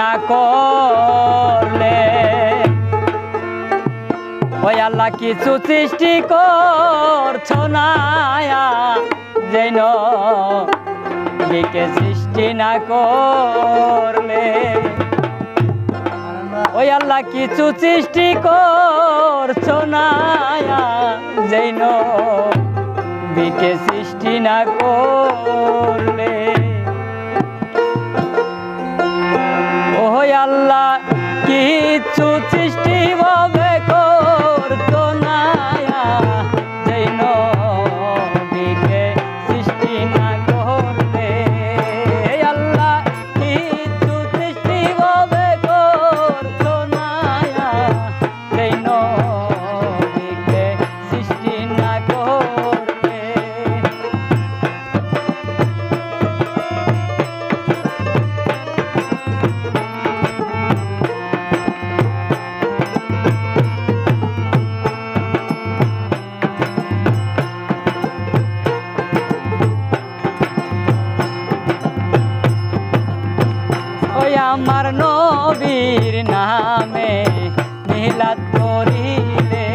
না করলে। ওই আল্লাহ কিছু সৃষ্টি করছ না যেন বিকে সৃষ্টি না করলে। ওই আল্লাহ কিছু সৃষ্টি করছ না যেন বিকে সৃষ্টি না করলে। আমার নবীর নামে মিলাদ করিলে।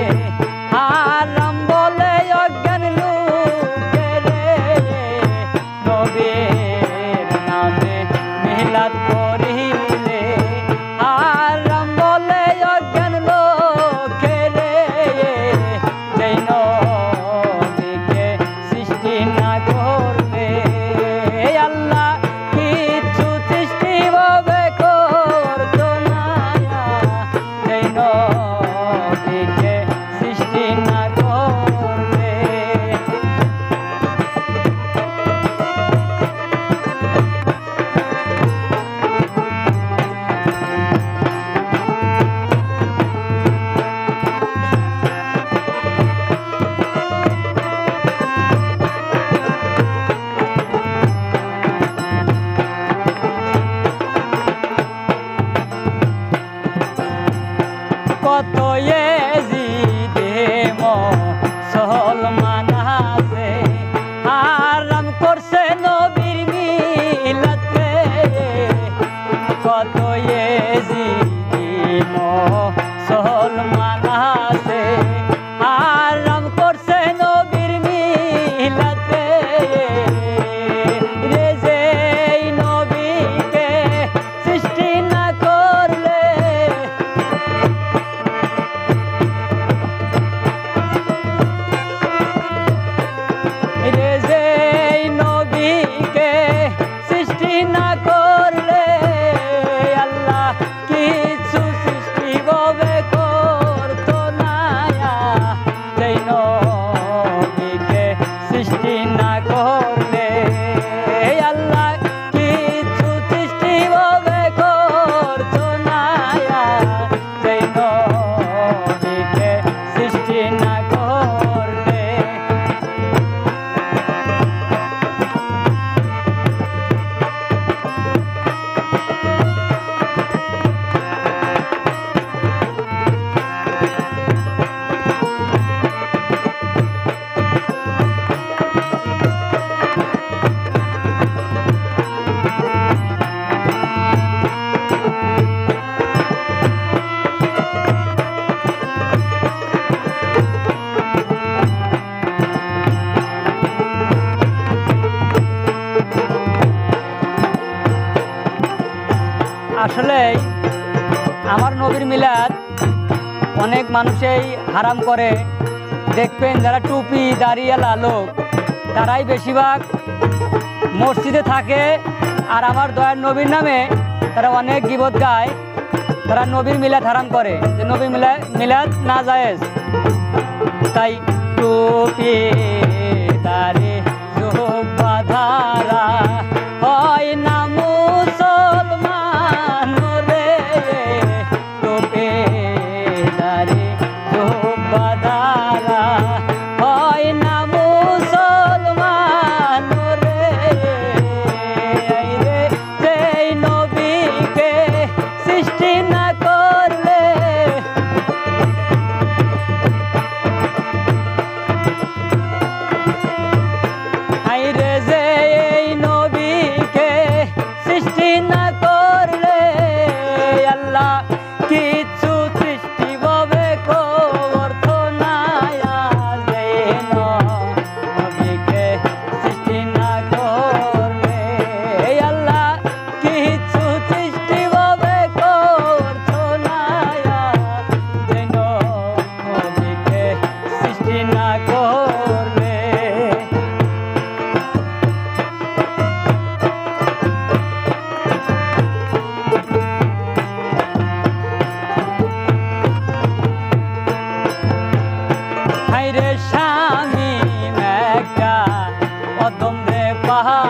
হারাম বলে অজ্ঞান লোকে নবীর নামে মিলাদ কত এজিদে মুসলমান আছে আরাম করছে নবীর মিলাতে কত এজিদে মুসলমান আছে আসলে আমার নবীর মিলাদ অনেক মানুষই হারাম করে। দেখবেন যারা টুপি দাঁড়িয়ালা লোক, তারাই বেশিরভাগ মসজিদে থাকে আর আমার দয়ার নবীর নামে তারা অনেক গিবত গায়। তারা নবীর মিলাদ হারাম করে, যে নবীর মিলাদ মিলাদ না জায়েজ। তাই টুপি la Swaha.